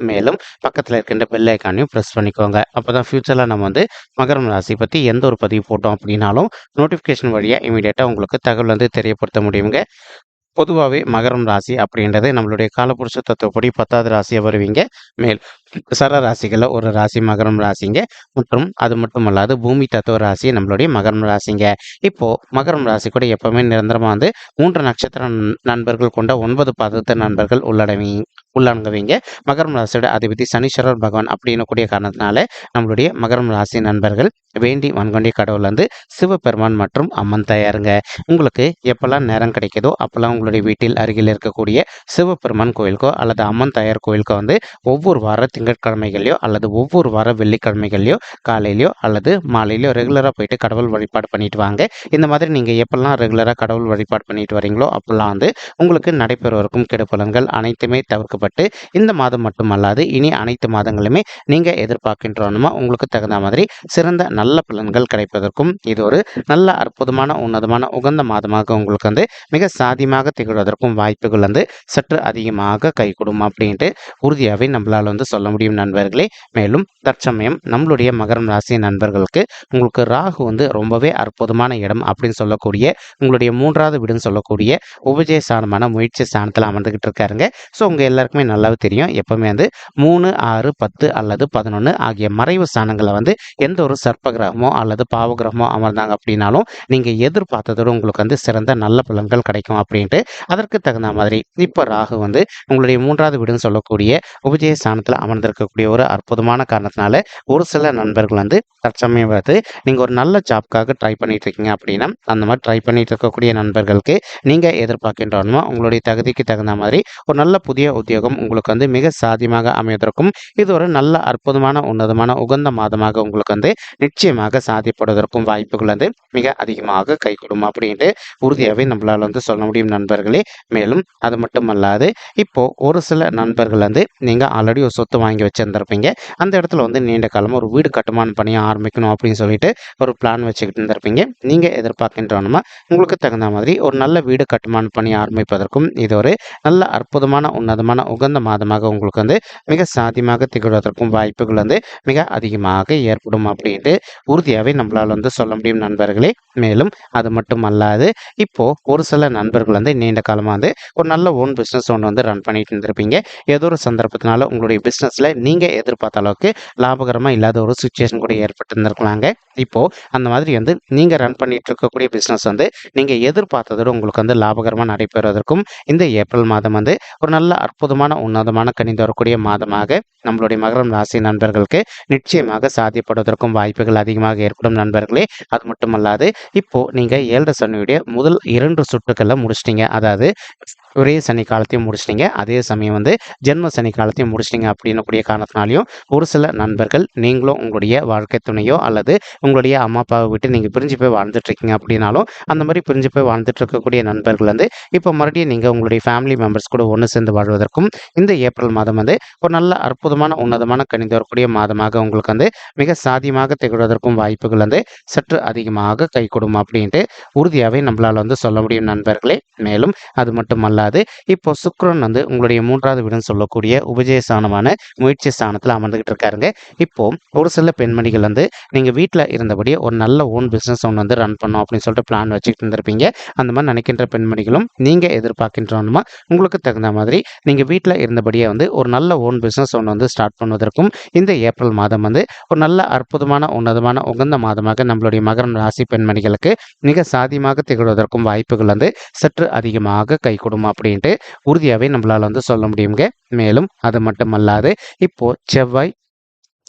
மேலும் பக்கத்தில் இருக்கின்ற பெல் ஐக்கானையும் ப்ரெஸ் பண்ணிக்கோங்க. அப்போ தான் ஃப்யூச்சரில் நம்ம வந்து மகரம் ராசி பற்றி எந்த ஒரு பதிவு போட்டோம் அப்படின்னாலும் நோட்டிஃபிகேஷன் வழியாக இமீடியட்டாக உங்களுக்கு தகவல் வந்து தெரியப்படுத்த முடியுங்க. பொதுவாகவே மகரம் ராசி அப்படின்றது நம்மளுடைய காலபுருஷ தத்துவப்படி பத்தாவது ராசியை வருவீங்க. மேல் சர ராசிகளில் ஒரு ராசி மகரம் ராசிங்க. மற்றும் அது மட்டும் அல்லாது பூமி தத்துவ ராசி நம்மளுடைய மகரம் ராசிங்க. இப்போது மகரம் ராசி கூட எப்போவுமே நிரந்தரமாக வந்து மூன்று நட்சத்திர நண்பர்கள் கொண்ட ஒன்பது பாதத்த நண்பர்கள் உள்ளடங்கி உள்ளடங்குவீங்க மகரம் ராசியோட அதிபதி சனீஸ்வரர் பகவான் அப்படின்னு கூடிய காரணத்தினால நம்மளுடைய மகரம் ராசி நண்பர்கள் வேண்டி வன்கொண்டிய கடவுள் வந்து சிவபெருமான் மற்றும் அம்மன் தயாருங்க. உங்களுக்கு எப்பெல்லாம் நேரம் கிடைக்குதோ அப்போல்லாம் உங்களுடைய வீட்டில் அருகில் இருக்கக்கூடிய சிவபெருமான் கோயிலுக்கோ அல்லது அம்மன் தயார் கோயிலுக்கோ வந்து ஒவ்வொரு வார திங்கட்கிழமைகளையோ அல்லது ஒவ்வொரு வார வெள்ளிக்கிழமைகளையோ காலையிலையோ அல்லது மாலையிலையோ ரெகுலராக போயிட்டு கடவுள் வழிபாடு பண்ணிட்டு வாங்க. இந்த மாதிரி நீங்கள் எப்பெல்லாம் ரெகுலராக கடவுள் வழிபாடு பண்ணிட்டு வரீங்களோ அப்போல்லாம் வந்து உங்களுக்கு நடைபெறுவருக்கும் கெடுபலன்கள் அனைத்துமே தவிர்க்கப்பட்டு இந்த மாதம் மட்டுமல்லாது இனி அனைத்து மாதங்களுமே நீங்கள் எதிர்பார்க்கின்றோனுமா? உங்களுக்கு தகுந்த மாதிரி சிறந்த நல்ல பலன்கள் கிடைப்பதற்கும் இது ஒரு நல்ல அற்புதமான உன்னதமான உகந்த மாதமாக உங்களுக்கு வந்து மிக சாதியமாக திகழ்வதற்கும் வாய்ப்புகள் வந்து சற்று அதிகமாக கை அப்படின்ட்டு உறுதியாகவே நம்மளால் வந்து சொல்ல முடியும் நண்பர்களே. மேலும் தற்சமயம் நம்மளுடைய மகரம் ராசி நண்பர்களுக்கு உங்களுக்கு ராகு வந்து ரொம்பவே அற்புதமான இடம் அப்படின்னு சொல்லக்கூடிய உங்களுடைய மூன்றாவது வீடுன்னு சொல்லக்கூடிய உபஜய ஸ்தானமான முயற்சி ஸ்தானத்தில் அமர்ந்துகிட்டு இருக்காருங்க. ஸோ உங்கள் எல்லாருக்கும் நல்லாவே தெரியும். எப்பவுமே வந்து மூணு ஆறு பத்து அல்லது பதினொன்று ஆகிய மறைவு ஸ்தானங்களை வந்து எந்த ஒரு சர்ப்ப கிரகமோ அல்லது பாவ கிரகமோ அமர்ந்தாங்க அப்படின்னாலும் நீங்கள் எதிர்பார்த்ததோடு உங்களுக்கு வந்து சிறந்த நல்ல பலன்கள் கிடைக்கும் அப்படின்ட்டு அதற்கு தகுந்த மாதிரி இப்போ ராகு வந்து உங்களுடைய மூன்றாவது வீடுன்னு சொல்லக்கூடிய உபஜய ஸ்தானத்தில் அமர்ந்திருக்கக்கூடிய ஒரு அற்புதமான காரணத்தினால ஒரு சில நண்பர்கள் வந்து தற்சமயம் வந்து நீங்கள் ஒரு நல்ல ஜாப்க்காக ட்ரை பண்ணிட்டு இருக்கீங்க அப்படின்னா அந்த மாதிரி ட்ரை பண்ணிட்டு இருக்கக்கூடிய நண்பர்களுக்கு நீங்கள் எதிர்பார்க்கின்றோன்னா உங்களுடைய தகுதிக்கு தகுந்த மாதிரி ஒரு நல்ல புதிய உத்தியோகம் உங்களுக்கு வந்து மிக சாதியமாக அமைவதற்கும் இது ஒரு நல்ல அற்புதமான உன்னதமான உகந்த மாதமாக உங்களுக்கு வந்து நிச்சயமாக சாதிப்படுவதற்கும் வாய்ப்புகள் வந்து மிக அதிகமாக கைகூடும் அப்படின்ட்டு உறுதியாகவே நம்மளால் வந்து சொல்ல முடியும் நண்பர்களே. மேலும் அது மட்டும் அல்லாது இப்போ ஒரு சில நண்பர்கள் வந்து நீங்கள் ஆல்ரெடி ஒரு சொத்து வாங்கி வச்சுருந்துருப்பீங்க. அந்த இடத்துல வந்து நீண்ட காலமாக ஒரு வீடு கட்டுமான பணியை ஆரம்பிக்கணும் அப்படின்னு சொல்லிட்டு ஒரு பிளான் வச்சுக்கிட்டு இருந்திருப்பீங்க. நீங்கள் எதிர்பார்க்கின்றனமா உங்களுக்கு தகுந்த மாதிரி ஒரு நல்ல வீடு கட்டுமான பணி ஆரம்பிப்பதற்கும் இது ஒரு நல்ல அற்புதமான உன்னதமான உகந்த மாதமாக உங்களுக்கு வந்து மிக சாத்தியமாக திகழ்வதற்கும் வாய்ப்புகள் வந்து மிக அதிகமாக ஏற்படும் அப்படின்ட்டு உறுதியாகவே நம்மளால் வந்து சொல்ல முடியும் நண்பர்களே. மேலும் அது மட்டும் அல்லாது இப்போது ஒரு சில நண்பர்கள் வந்து நீண்ட காலமாக வந்து ஒரு நல்ல ஓன் பிஸ்னஸ் ஒன்று வந்து ரன் பண்ணிட்டு இருந்திருப்பீங்க. ஏதோ ஒரு சந்தர்ப்பத்தினால உங்களுடைய பிஸ்னஸில் நீங்கள் எதிர்பார்த்த அளவுக்கு லாபகரமாக இல்லாத ஒரு சுச்சுவேஷன் கூட ஏற்பட்டு இருந்திருக்கலாங்க இப்போது அந்த மாதிரி வந்து நீங்கள் ரன் பண்ணிட்டு இருக்கக்கூடிய பிஸ்னஸ் வந்து நீங்கள் எதிர்பார்த்ததோடு உங்களுக்கு வந்து லாபகரமாக நடைபெறுவதற்கும் இந்த ஏப்ரல் மாதம் வந்து ஒரு நல்ல அற்புதமான உன்னதமான கணிந்து வரக்கூடிய மாதமாக நம்மளுடைய மகரம் ராசி நண்பர்களுக்கு நிச்சயமாக சாத்தியப்படுவதற்கும் வாய்ப்புகள் அதிகமாக ஏற்படும் நண்பர்களே. அது மட்டுமல்லாது இப்போ நீங்கள் ஏழரை சனியுடைய முதல் இரண்டு சுற்றுக்களில் முடிச்சிட்டீங்க. அதாவது ஒரே சனி காலத்தையும் முடிச்சிட்டீங்க. அதே சமயம் வந்து ஜென்ம சனி காலத்தையும் முடிச்சிட்டீங்க அப்படின்னு கூடிய காரணத்தினாலையும் ஒரு சில நண்பர்கள் நீங்களும் உங்களுடைய வாழ்க்கை துணையோ அல்லது உங்களுடைய அம்மா அப்பாவை விட்டு நீங்கள் பிரிஞ்சு போய் வாழ்ந்துட்டு இருக்கீங்க அப்படின்னாலும் அந்த மாதிரி பிரிஞ்சு போய் வாழ்ந்துட்டு இருக்கக்கூடிய நண்பர்கள் வந்து இப்போ மறுபடியும் நீங்கள் உங்களுடைய ஃபேமிலி மெம்பர்ஸ் கூட ஒன்று சேர்ந்து வாழ்வதற்கும் இந்த ஏப்ரல் மாதம் வந்து ஒரு நல்ல அற்புதமான உன்னதமான கணிந்து வரக்கூடிய மாதமாக உங்களுக்கு வந்து மிக சாதியமாக திகழ்வதற்கும் வாய்ப்புகள் வந்து சற்று அதிகமாக கை கொடுக்கும் அப்படின்ட்டு உறுதியாகவே நம்மளால் வந்து சொல்ல முடியும் நண்பர்களே. மேலும் அது மட்டும் அல்லாது இப்போ சுக்ரன் வந்து உங்களுடைய மூன்றாவது வீடுன்னு சொல்லக்கூடிய உபஜய ஸ்தானமான முயற்சி ஸ்தானத்தில் அமர்ந்துகிட்டு இருக்காருங்க. இப்போ ஒரு சில பெண்மணிகள் வந்து நீங்கள் வீட்டில் இருந்தபடியே ஒரு நல்ல ஓன் பிஸ்னஸ் ஒன்று வந்து ரன் பண்ணும் அப்படின்னு சொல்லிட்டு பிளான் வச்சுக்கிட்டு இருந்திருப்பீங்க. அந்த மாதிரி நினைக்கின்ற பெண்மணிகளும் நீங்கள் எதிர்பார்க்கின்றோமா உங்களுக்கு தகுந்த மாதிரி நீங்கள் வீட்டில் இருந்தபடியே வந்து ஒரு நல்ல ஓன் பிஸ்னஸ் ஒன்று வந்து ஸ்டார்ட் பண்ணுவதற்கும் இந்த ஏப்ரல் மாதம் வந்து ஒரு நல்ல அற்புதமான உன்னதமான உகந்த மாதமாக நம்மளுடைய மகரம் ராசி பெண்மணிகளுக்கு மிக சாதியமாக திகழ்வதற்கும் வாய்ப்புகள் வந்து சற்று அதிகமாக கை கொடுமா அப்படின்ட்டு உறுதியாகவே நம்மளால் வந்து சொல்ல முடியுங்க மேலும் அது மட்டுமல்லாது இப்போ செவ்வாய்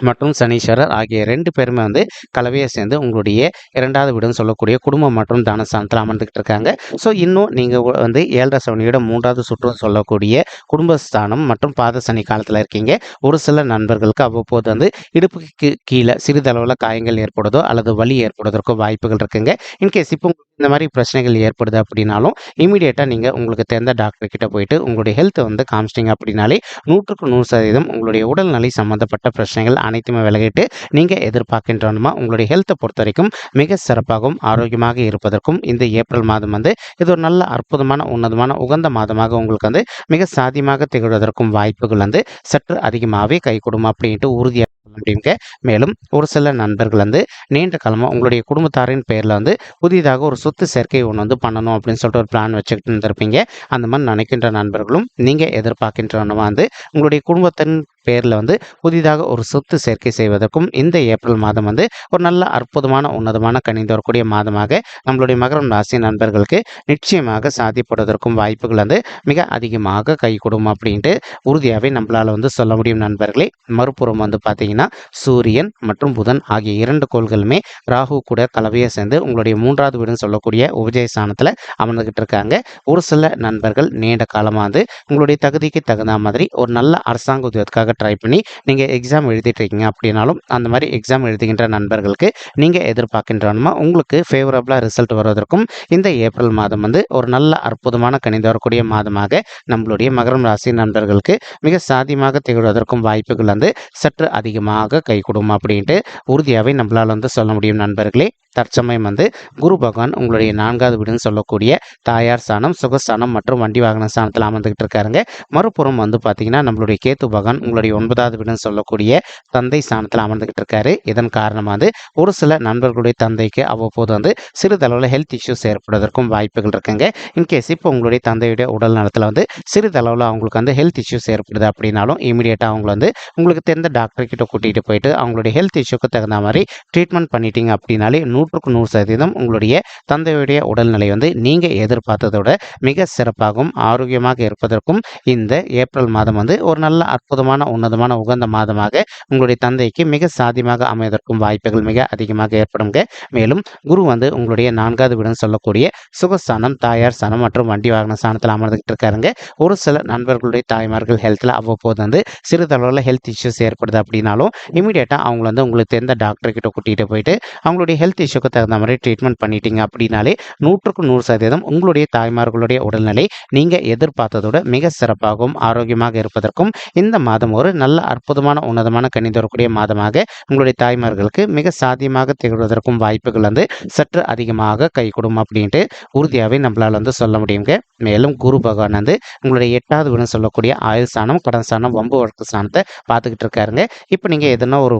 மற்றும் சனீஸ்வரர் ஆகிய ரெண்டு பேருமே வந்து கலவையை சேர்ந்து உங்களுடைய இரண்டாவது வீடுன்னு சொல்லக்கூடிய குடும்பம் மற்றும் தனஸ்தானத்தில் அமர்ந்துக்கிட்டு இருக்காங்க. ஸோ இன்னும் நீங்கள் வந்து ஏழரை சவனியோட மூன்றாவது சுற்று சொல்லக்கூடிய குடும்பஸ்தானம் மற்றும் பாத சனி காலத்தில் இருக்கீங்க. ஒரு சில நண்பர்களுக்கு அவ்வப்போது வந்து இடுப்புக்கு கீழே சிறிதளவில் காயங்கள் ஏற்படுதோ அல்லது வலி ஏற்படுவதற்கோ வாய்ப்புகள் இருக்குங்க. இன்கேஸ் இப்போ இந்த மாதிரி பிரச்சனைகள் ஏற்படுது அப்படின்னாலும் இமீடியட்டாக நீங்கள் உங்களுக்கு தெரிந்த டாக்டர் கிட்ட போயிட்டு உங்களுடைய ஹெல்த்தை வந்து காமிச்சிட்டிங்க அப்படின்னாலே நூற்றுக்கு நூறு சதவீதம் உங்களுடைய உடல்நிலை சம்மந்தப்பட்ட பிரச்சனைகள் அனைத்துமே விலகிட்டு நீங்கள் எதிர்பார்க்கின்றனமா உங்களுடைய ஹெல்த்தை பொறுத்த வரைக்கும் மிக சிறப்பாகவும் ஆரோக்கியமாக இருப்பதற்கும் இந்த ஏப்ரல் மாதம் வந்து இது ஒரு நல்ல அற்புதமான உன்னதமான உகந்த மாதமாக உங்களுக்கு வந்து மிக சாதியமாக திகழ்வதற்கும் வாய்ப்புகள் வந்து சற்று அதிகமாகவே கை அப்படின்ட்டு உறுதியாக அப்படிங்க. மேலும் ஒரு சில நண்பர்கள் வந்து நீண்ட காலமாக உங்களுடைய குடும்பத்தாரின் பேரில் வந்து புதிதாக ஒரு சொத்து சேர்க்கை ஒன்று வந்து பண்ணணும் அப்படின்னு சொல்லிட்டு ஒரு பிளான் வச்சுக்கிட்டு இருந்திருப்பீங்க. அந்த மாதிரி நினைக்கின்ற நண்பர்களும் நீங்கள் எதிர்பார்க்கின்றனவா வந்து உங்களுடைய குடும்பத்தின் பேரில் வந்து புதிதாக ஒரு சொத்து சேர்க்கை செய்வதற்கும் இந்த ஏப்ரல் மாதம் வந்து ஒரு நல்ல அற்புதமான உன்னதமான கணிந்து வரக்கூடிய மாதமாக நம்மளுடைய மகரம் ராசி நண்பர்களுக்கு நிச்சயமாக சாத்தியப்படுவதற்கும் வாய்ப்புகள் வந்து மிக அதிகமாக கைகூடும் அப்படின்ட்டு உறுதியாகவே நம்மளால் வந்து சொல்ல முடியும் நண்பர்களே. மறுபுறம் வந்து பார்த்தீங்கன்னா சூரியன் மற்றும் புதன் ஆகிய இரண்டு கோள்களுமே ராகு கூட கலவையை சேர்ந்து உங்களுடைய மூன்றாவது வீடுன்னு சொல்லக்கூடிய உபஜய ஸ்தானத்தில் அமர்ந்துகிட்டு இருக்காங்க. ஒரு சில நண்பர்கள் நீண்ட காலமாக வந்து உங்களுடைய தகுதிக்கு தகுந்த மாதிரி ஒரு நல்ல அரசாங்க உத்தியோகத்துக்காக ட்ரை பண்ணி நீங்கள் எக்ஸாம் எழுதிட்டு இருக்கீங்க அப்படின்னாலும் அந்த மாதிரி எக்ஸாம் எழுதுகின்ற நண்பர்களுக்கு நீங்கள் எதிர்பார்க்கின்றனுமா உங்களுக்கு ஃபேவரபுளாக ரிசல்ட் வருவதற்கும் இந்த ஏப்ரல் மாதம் வந்து ஒரு நல்ல அற்புதமான கணிந்து வரக்கூடிய மாதமாக நம்மளுடைய மகரம் ராசி நண்பர்களுக்கு மிக சாதியமாக திகழ்வதற்கும் வாய்ப்புகள் வந்து சற்று அதிகமாக கை கொடுக்கும் அப்படின்ட்டு உறுதியாகவே நம்மளால் வந்து சொல்ல முடியும் நண்பர்களே. தற்சமயம் வந்து குரு பகவான் உங்களுடைய நான்காவது வீடுன்னு சொல்லக்கூடிய தாயார் ஸ்தானம் சுகஸ்தானம் மற்றும் வண்டி வாகன ஸ்தானத்தில் அமர்ந்துகிட்டு இருக்காருங்க. மறுபுறம் வந்து பார்த்தீங்கன்னா நம்மளுடைய கேத்து பகவான் உங்களுடைய ஒன்பதாவது வீடுன்னு சொல்லக்கூடிய தந்தை ஸ்தானத்தில் அமர்ந்துகிட்டு இருக்காரு. இதன் காரணமாக வந்து ஒரு சில நண்பர்களுடைய தந்தைக்கு அவ்வப்போது வந்து சிறிதளவில் ஹெல்த் இஷ்யூஸ் ஏற்படுவதற்கும் வாய்ப்புகள் இருக்குங்க. இன்கேஸ் இப்போ உங்களுடைய தந்தையுடைய உடல் நலத்தில் வந்து சிறிதளவில் அவங்களுக்கு வந்து ஹெல்த் இஷ்யூஸ் ஏற்படுது அப்படின்னாலும் இமீடியட்டாக அவங்கள வந்து உங்களுக்கு தெரிந்த டாக்டர் கிட்ட கூட்டிகிட்டு போயிட்டு அவங்களுடைய ஹெல்த் இஷ்யூக்கு தகுந்த மாதிரி ட்ரீட்மெண்ட் பண்ணிட்டீங்க அப்படின்னாலே நூற்றுக்கு நூறு சதவீதம் உங்களுடைய தந்தையுடைய உடல்நிலை வந்து நீங்கள் எதிர்பார்த்ததோட மிக சிறப்பாகவும் ஆரோக்கியமாக இருப்பதற்கும் இந்த ஏப்ரல் மாதம் வந்து ஒரு நல்ல அற்புதமான உன்னதமான உகந்த மாதமாக உங்களுடைய தந்தைக்கு மிக சாதியமாக அமைவதற்கும் வாய்ப்புகள் மிக அதிகமாக ஏற்படுங்க மேலும் குரு வந்து உங்களுடைய நான்காவது வீடுன்னு சொல்லக்கூடிய சுகஸ்தானம் தாயார் ஸ்தானம் மற்றும் வண்டி வாகன ஸ்தானத்தில் அமர்ந்துகிட்டு இருக்காருங்க. ஒரு சில நண்பர்களுடைய தாய்மார்கள் ஹெல்த்தில் அவ்வப்போது வந்து சிறிதளவில் ஹெல்த் இஷ்யூஸ் ஏற்படுது அப்படின்னாலும் இமீடியட்டாக அவங்க வந்து உங்களுக்கு தெரிந்த டாக்டர் கிட்ட கூட்டிகிட்டு போயிட்டு அவங்களுடைய ஹெல்த் இஷ்யூக்கு தகுந்த மாதிரி ட்ரீட்மெண்ட் பண்ணிட்டீங்க அப்படின்னாலே நூற்றுக்கு நூறு சதவீதம் உங்களுடைய தாய்மார்களுடைய உடல்நிலை நீங்கள் எதிர்பார்த்ததோட மிக சிறப்பாகவும் ஆரோக்கியமாக இருப்பதற்கும் இந்த மாதம் ஒரு நல்ல அற்புதமான உன்னதமான கணிந்து வரக்கூடிய மாதமாக உங்களுடைய தாய்மார்களுக்கு மிக சாத்தியமாக திகழ்வதற்கும் வாய்ப்புகள் வந்து சற்று அதிகமாக கை அப்படின்ட்டு உறுதியாகவே நம்மளால் வந்து சொல்ல முடியுங்க. மேலும் குரு பகவான் வந்து உங்களுடைய எட்டாவது வீடுன்னு சொல்லக்கூடிய ஆயுள் ஸ்தானம் கடன் ஸ்தானம் வம்பு வழக்கு ஸ்தானத்தை பார்த்துக்கிட்டு இருக்காருங்க. இப்போ நீங்கள் எதனா ஒரு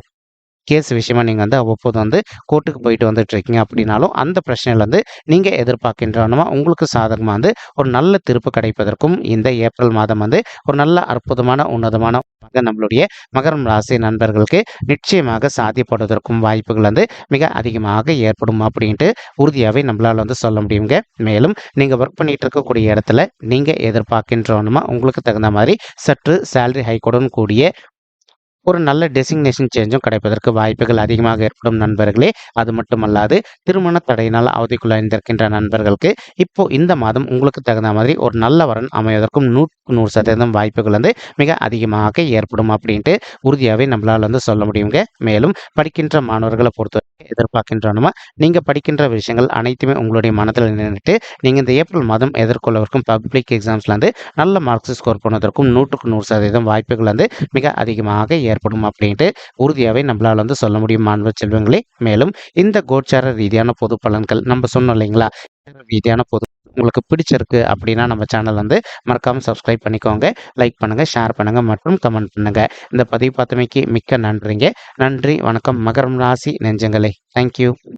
கேஸ் விஷயமா நீங்கள் வந்து அவ்வப்போது வந்து கோர்ட்டுக்கு போயிட்டு வந்துட்டு இருக்கீங்க அப்படின்னாலும் அந்த பிரச்சனையிலேருந்து நீங்கள் எதிர்பார்க்கின்றனமா உங்களுக்கு சாதகமாக வந்து ஒரு நல்ல திருப்பு கிடைப்பதற்கும் இந்த ஏப்ரல் மாதம் வந்து ஒரு நல்ல அற்புதமான உன்னதமான நம்மளுடைய மகரம் ராசி நண்பர்களுக்கு நிச்சயமாக சாத்தியப்படுவதற்கும் வாய்ப்புகள் வந்து மிக அதிகமாக ஏற்படும் அப்படின்ட்டு உறுதியாகவே நம்மளால் வந்து சொல்ல முடியுங்க. மேலும் நீங்கள் ஒர்க் பண்ணிட்டு இருக்கக்கூடிய இடத்துல நீங்கள் எதிர்பார்க்கின்றோனுமா உங்களுக்கு தகுந்த மாதிரி சற்று சேலரி ஹைக்கோடன் கூடிய ஒரு நல்ல டெசிக்னேஷன் சேஞ்சும் கிடைப்பதற்கு வாய்ப்புகள் அதிகமாக ஏற்படும் நண்பர்களே. அது மட்டுமல்லாது திருமண தடையினால் அவதிக்குள்ளாய்ந்திருக்கின்ற நண்பர்களுக்கு இப்போ இந்த மாதம் உங்களுக்கு தகுந்த மாதிரி ஒரு நல்ல வரன் அமைவதற்கும் நூற்றுக்கு நூறு சதவீதம் வாய்ப்புகள் வந்து மிக அதிகமாக ஏற்படும் அப்படின்ட்டு உறுதியாகவே நம்மளால் வந்து சொல்ல முடியுங்க. மேலும் படிக்கின்ற மாணவர்களை பொறுத்த எதிர்பார்க்கின்றனமா நீங்கள் படிக்கின்ற விஷயங்கள் அனைத்துமே உங்களுடைய மனதில் நின்றுட்டு நீங்கள் இந்த ஏப்ரல் மாதம் எதிர்கொள்ளவருக்கும் பப்ளிக் எக்ஸாம்ஸில் வந்து நல்ல மார்க்ஸ் ஸ்கோர் பண்ணுவதற்கும் நூற்றுக்கு நூறு சதவீதம் வாய்ப்புகள் வந்து மிக அதிகமாக ஏற்படும் அப்படின்ட்டு உறுதியாகவே நம்மளால் வந்து சொல்ல முடியும் மாணவ செல்வங்களே. மேலும் இந்த கோச்சார ரீதியான பொது பலன்கள் நம்ம சொன்னோம் இல்லைங்களா? ரீதியான பொது உங்களுக்கு பிடிச்சிருக்கு அப்படின்னா நம்ம சேனல் வந்து மறக்காமல் சப்ஸ்கிரைப் பண்ணிக்கோங்க லைக் பண்ணுங்கள் ஷேர் பண்ணுங்கள் மற்றும் கமெண்ட் பண்ணுங்கள் இந்த பதிவு பார்த்தமைக்கு மிக்க நன்றிங்க. நன்றி வணக்கம். மகரம் ராசி நெஞ்சங்களே. தேங்க்யூ